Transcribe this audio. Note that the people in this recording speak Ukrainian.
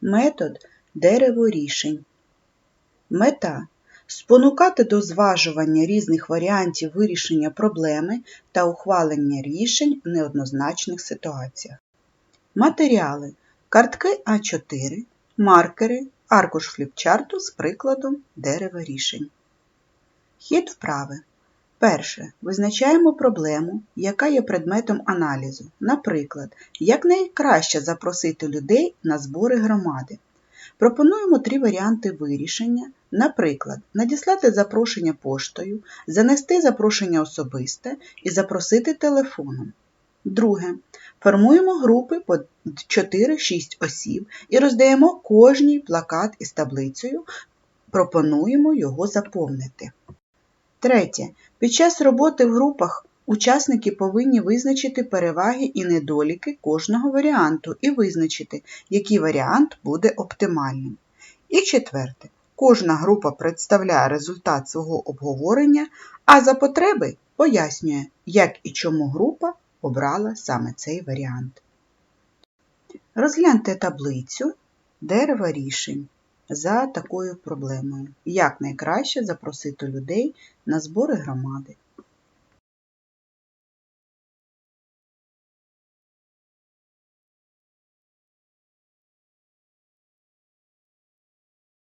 Метод дерево рішень. Мета спонукати до зважування різних варіантів вирішення проблеми та ухвалення рішень в неоднозначних ситуаціях. Матеріали картки А4, маркери, аркуш фліпчарту з прикладом дерева рішень. Хід вправи. Перше. Визначаємо проблему, яка є предметом аналізу. Наприклад, як найкраще запросити людей на збори громади. Пропонуємо три варіанти вирішення. Наприклад, надіслати запрошення поштою, занести запрошення особисте і запросити телефоном. Друге. Формуємо групи по 4-6 осіб і роздаємо кожній плакат із таблицею. Пропонуємо його заповнити. Третє. Під час роботи в групах учасники повинні визначити переваги і недоліки кожного варіанту і визначити, який варіант буде оптимальним. І четверте. Кожна група представляє результат свого обговорення, а за потреби пояснює, як і чому група обрала саме цей варіант. Розгляньте таблицю дерева рішень за такою проблемою. Як найкраще запросити людей на збори громади.